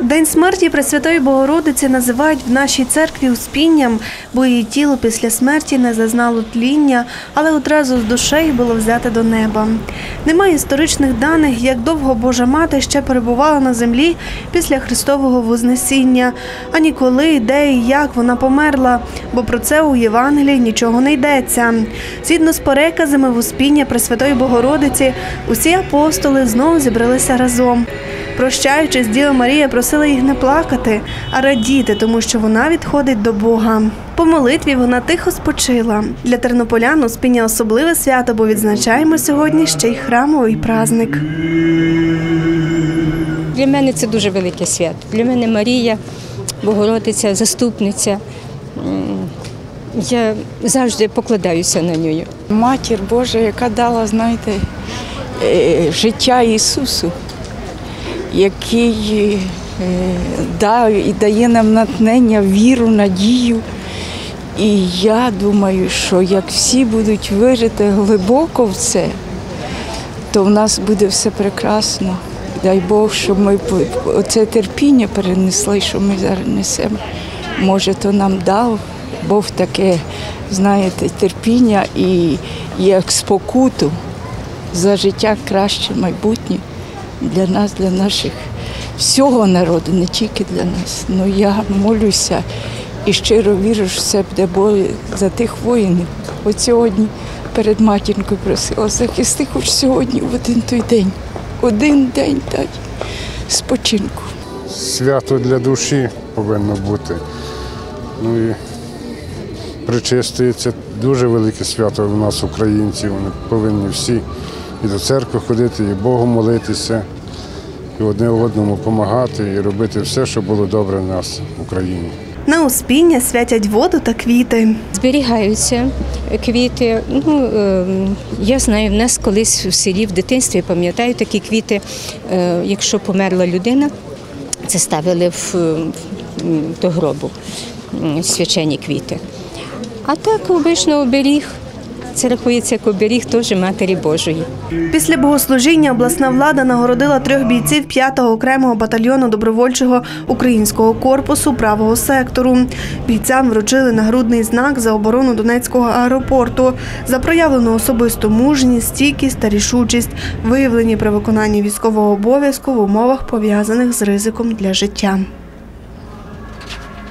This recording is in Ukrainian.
День смерті Пресвятої Богородиці називають в нашій церкві успінням, бо її тіло після смерті не зазнало тління, але одразу з душею було взяте до неба. Немає історичних даних, як довго Божа мати ще перебувала на землі після Христового Вознесіння, ані коли, де і як вона померла, бо про це у Євангелії нічого не йдеться. Згідно з переказами в успіння Пресвятої Богородиці, усі апостоли знову зібралися разом. Прощаючись, Діва Марія просила їх не плакати, а радіти, тому що вона відходить до Бога. По молитві вона тихо спочила. Для тернополян Успіння особливе свято, бо відзначаємо сьогодні ще й храмовий праздник. Для мене це дуже велике свято. Для мене Марія, Богородиця, заступниця. Я завжди покладаюся на неї. Матір Божа, яка дала, знаєте, е, життя Ісусу, який е, і дає нам натхнення, віру, надію. І я думаю, що як всі будуть вижити глибоко в це, то в нас буде все прекрасно. Дай Бог, щоб ми оце терпіння перенесли, що ми зараз несемо. Може, то нам дав Бог таке, знаєте, терпіння і як спокуту за життя краще майбутнє для нас, для наших всього народу, не тільки для нас. Ну я молюся і щиро вірю, що все буде Бог за тих воїнів. От сьогодні перед матінкою просила захисти хоч сьогодні в один той день. Один день дай спочинку. свято для душі повинно бути. Ну і причистої це дуже велике свято у нас, українців. Вони повинні всі і до церкви ходити, і Богу молитися, і одне одному допомагати, і робити все, щоб було добре в нас в Україні. На Успіння святять воду та квіти. Зберігаються квіти. Ну, е, я знаю, в нас колись в селі в дитинстві пам'ятаю такі квіти, е, якщо померла людина, це ставили в, до гробу свячені квіти. А так обично оберіг. Це рахується як оберіг теж Матері Божої. Після богослужіння обласна влада нагородила трьох бійців 5-го окремого батальйону добровольчого українського корпусу правого сектору. Бійцям вручили нагрудний знак за оборону Донецького аеропорту, за проявлену особисту мужність, стійкість та рішучість, виявлені при виконанні військового обов'язку в умовах пов'язаних з ризиком для життя.